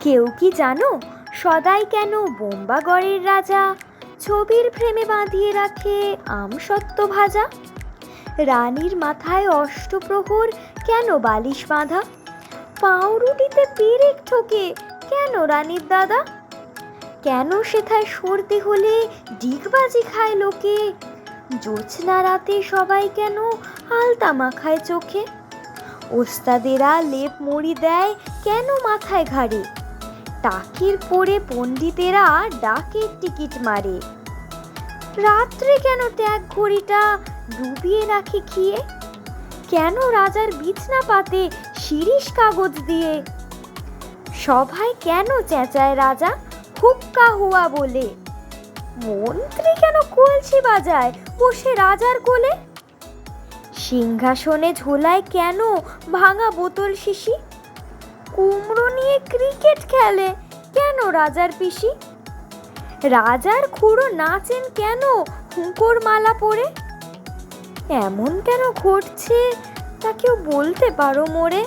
কেউ কি জানো সদাই কেন বোম্বাগড়ের রাজা? ছবির ফ্রেমে বাঁধিয়ে রাখে আমসত্ত্ব ভাজা? রানীর মাথায় অষ্টপ্রহর কেন বালিশ বাঁধা? পাউরুটিতে পেরেক ঠোকে কেন রানীর দাদা? কেন সেথায় সর্দি হলে ডিগবাজি খায় লোকে? জোছনা রাতে সবাই কেন আলতা মাখায় চোখে? ওস্তাদেরা লেপ মুড়ি দেয় কেন মাথায় ঘাড়ে? টাকির পরে পণ্ডিতেরা ডাকের টিকিট মারে। রাত্রে কেন ট্যাগ ঘড়িটা ডুবিয়ে রাখে খেয়ে? কেন রাজার বিছনা পাতে শিরিষ কাগজ দিয়ে? সভায় কেন চেঁচায় রাজা? হুক্কা হুয়া বলে। মন্ত্রী কেন কলসি বাজায়? বসে রাজার কোলে? সিংহাসনে ঝোলায় কেন ভাঙা বোতল শিশি? কুমড়ো নিয়ে ক্রিকেট খেলে কেন রাজার পিসি? রাজার খুড়ো নাচেন কেন হুঁকোর মালা পরে? এমন কেন ঘটছে তা কেউ বলতে পারো মোরে?